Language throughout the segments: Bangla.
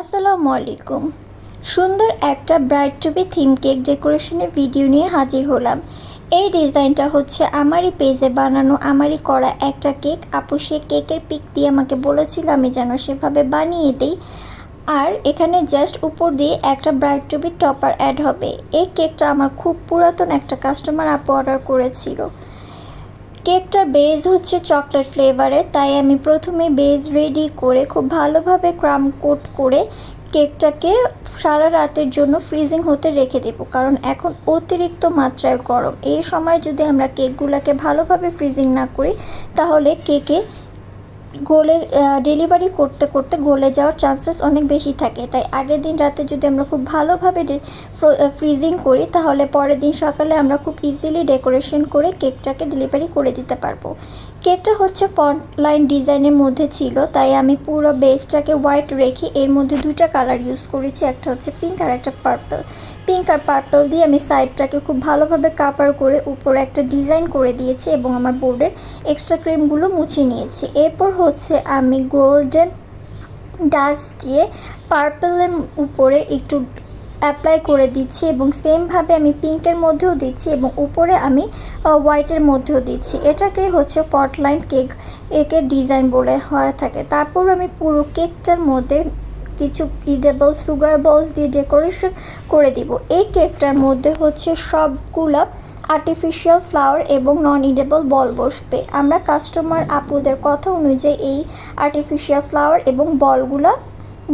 আসসালামু আলাইকুম। সুন্দর একটা bright to be theme cake ডেকোরেশনের ভিডিও নিয়ে হাজির হলাম। এই ডিজাইনটা হচ্ছে আমারই পেজে বানানো, আমারই করা একটা কেক আপু সে কেকের পিক দিয়ে আমাকে বলেছিল আমি যেন সেভাবে বানিয়ে দিই। আর এখানে জাস্ট উপর দিয়ে একটা ব্রাইট টু টপার অ্যাড হবে। এই কেকটা আমার খুব পুরাতন একটা কাস্টমার আপু অর্ডার করেছিল। কেকটার বেজ হচ্ছে চকলেট ফ্লেভারে, তাই আমি প্রথমে বেজ রেডি করে খুব ভালোভাবে ক্রাম কোট করে কেকটাকে সারা রাতের জন্য ফ্রিজিং হতে রেখে দেব, কারণ এখন অতিরিক্ত মাত্রায় গরম। এই সময় যদি আমরা কেকগুলোকে ভালোভাবে ফ্রিজিং না করি, তাহলে কেকে গলে ডেলিভারি করতে করতে গলে যাওয়ার চান্সেস অনেক বেশি থাকে। তাই আগের দিন রাতে যদি আমরা খুব ভালোভাবে ফ্রিজিং করি, তাহলে পরের দিন সকালে আমরা খুব ইজিলি ডেকোরেশন করে কেকটাকে ডেলিভারি করে দিতে পারব। কেকটা হচ্ছে ফন্ট লাইন ডিজাইনের মধ্যে ছিল, তাই আমি পুরো বেসটাকে হোয়াইট রেখে এর মধ্যে দুইটা কালার ইউজ করেছি, একটা হচ্ছে পিঙ্ক আর একটা পার্পল পিঙ্ক আর পার্পল দিয়ে আমি সাইডটাকে খুব ভালোভাবে কাপার করে উপরে একটা ডিজাইন করে দিয়েছি এবং আমার বোর্ডের এক্সট্রা ক্রিমগুলো মুছে নিয়েছি। এরপর হচ্ছে, আমি গোল্ডেন ডাস্ট দিয়ে পার্পলের উপরে একটু অ্যাপ্লাই করে দিচ্ছি এবং সেমভাবে আমি পিঙ্কের মধ্যেও দিচ্ছি এবং উপরে আমি হোয়াইটের মধ্যেও দিচ্ছি। এটাকে হচ্ছে পটলাইন কেক একের ডিজাইন বলে হয়ে থাকে। তারপর আমি পুরো কেকটার মধ্যে কিছু ইডেবল সুগার বলস দিয়ে ডেকোরেশন করে দিব। এই কেকটার মধ্যে হচ্ছে সবগুলা আর্টিফিশিয়াল ফ্লাওয়ার এবং নন ইডেবল বল বসবে। আমরা কাস্টমার আপুদের কথা অনুযায়ী এই আর্টিফিশিয়াল ফ্লাওয়ার এবং বলগুলা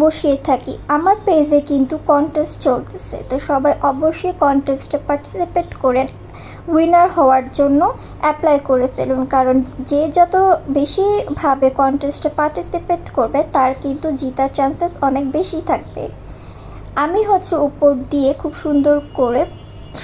বসিয়ে থাকি। আমার পেজে কিন্তু কন্টেস্ট চলতেছে, তো সবাই অবশ্যই কন্টেস্টে পার্টিসিপেট করেন উইনার হওয়ার জন্য অ্যাপ্লাই করে ফেলুন। কারণ যে যত বেশিভাবে কন্টেস্টে পার্টিসিপেট করবে, তার কিন্তু জিতার চান্সেস অনেক বেশি থাকবে। আমি হচ্ছে উপর দিয়ে খুব সুন্দর করে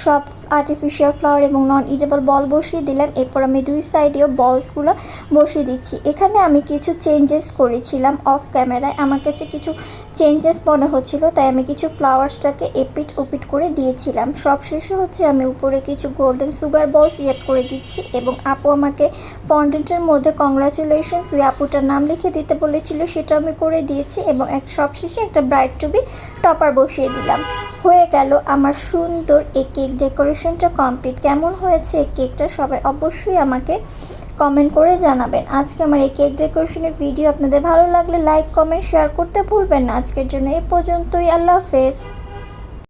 সব আর্টিফিশিয়াল ফ্লাওয়ার এবং নন ইটেবল বল বসিয়ে দিলাম। এরপর আমি দুই সাইডেও বলসগুলো বসিয়ে দিচ্ছি। এখানে আমি কিছু চেঞ্জেস করেছিলাম অফ ক্যামেরায় আমার কাছে কিছু চেঞ্জেস মনে হচ্ছিল, তাই আমি কিছু ফ্লাওয়ার্সটাকে এপিট ওপিট করে দিয়েছিলাম। সব শেষে হচ্ছে আমি উপরে কিছু গোল্ডেন সুগার বলস ইয়েট করে দিচ্ছি এবং আপু আমাকে ফন্ডেন্টের মধ্যে কংগ্রাচুলেশনস ওই আপুটার নাম লিখে দিতে বলেছিল, সেটা আমি করে দিয়েছি এবং এক সবশেষে একটা ব্রাইট টুবি টপার বসিয়ে দিলাম। হয়ে গেল আমার সুন্দর এই কেক ডেকোরেশনটা কমপ্লিট। কেমন হয়েছে এই কেকটা সবাই অবশ্যই আমাকে কমেন্ট করে জানাবেন। আজকে আমার এই কেক ডেকোরেশনের ভিডিও আপনাদের ভালো লাগলে লাইক কমেন্ট শেয়ার করতে ভুলবেন না। আজকের জন্য এ পর্যন্তই। আল্লাহ হাফেজ।